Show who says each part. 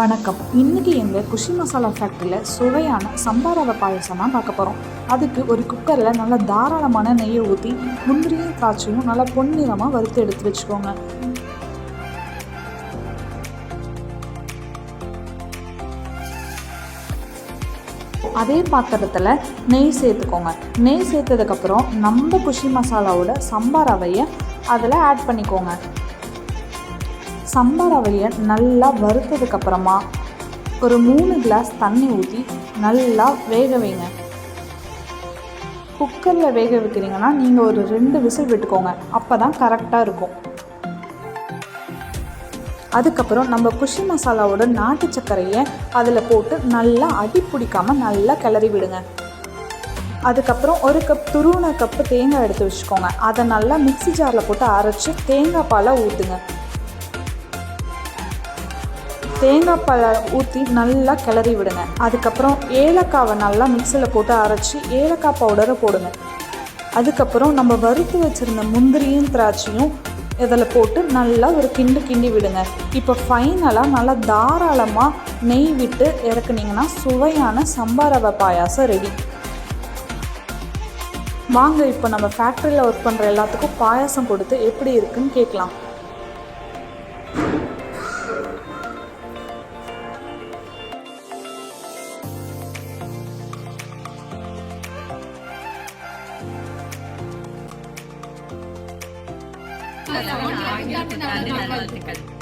Speaker 1: வணக்கம். இன்னைக்கு எங்கள் குஷி மசாலா ஃபேக்ட்ரியில் சுவையான சம்பா ரவை பாயசம் தான் பார்க்க போகிறோம் அதுக்கு ஒரு குக்கரில் நல்லா தாராளமான நெய்யை ஊற்றி முந்திரியும் திராட்சையும் நல்லா பொன்னிறமாக வறுத்து எடுத்து வச்சுக்கோங்க. அதே பாத்திரத்தில் நெய் சேர்த்துக்கோங்க. நெய் சேர்த்ததுக்கப்புறம் நம்ம குஷி மசாலாவோட சம்பாரவையை அதில் ஆட் பண்ணிக்கோங்க. சம்பா ரவையை நல்லா வறுத்ததுக்கப்புறமா ஒரு மூணு கிளாஸ் தண்ணி ஊற்றி நல்லா வேக வைங்க. குக்கரில் வேக வைக்கிறீங்கன்னா நீங்கள் ஒரு ரெண்டு விசில் விட்டுக்கோங்க. அப்போ தான் கரெக்டாக இருக்கும். அதுக்கப்புறம் நம்ம குஷி மசாலாவோட நாட்டு சர்க்கரையை அதில் போட்டு நல்லா அடி பிடிக்காமல் நல்லா கிளறி விடுங்க. அதுக்கப்புறம் ஒரு கப் துருவின கப்பு தேங்காய் எடுத்து வச்சுக்கோங்க. அதை நல்லா மிக்ஸி ஜாரில் போட்டு அரைச்சி தேங்காய் பாலை ஊற்றுங்க தேங்காய் பாலை ஊற்றி நல்லா கிளறி விடுங்க. அதுக்கப்புறம் ஏலக்காவை நல்லா மிக்சியில் போட்டு அரைச்சி ஏலக்காய் பவுடரை போடுங்க. அதுக்கப்புறம் நம்ம வறுத்து வச்சுருந்த முந்திரியும் திராட்சையும் இதில் போட்டு நல்லா ஒரு கிண்டு கிண்டி விடுங்க. இப்போ ஃபைனலாக நல்லா தாராளமாக நெய் விட்டு இறக்குனீங்கன்னா சுவையான சம்பா ரவை பாயாசம் ரெடி வாங்க இப்போ நம்ம ஃபேக்ட்ரியில் ஒர்க் பண்ணுற எல்லாத்துக்கும் பாயாசம் கொடுத்து எப்படி இருக்குன்னு கேட்கலாம்.
Speaker 2: ஆங்கிலத்துக்கு நன்றி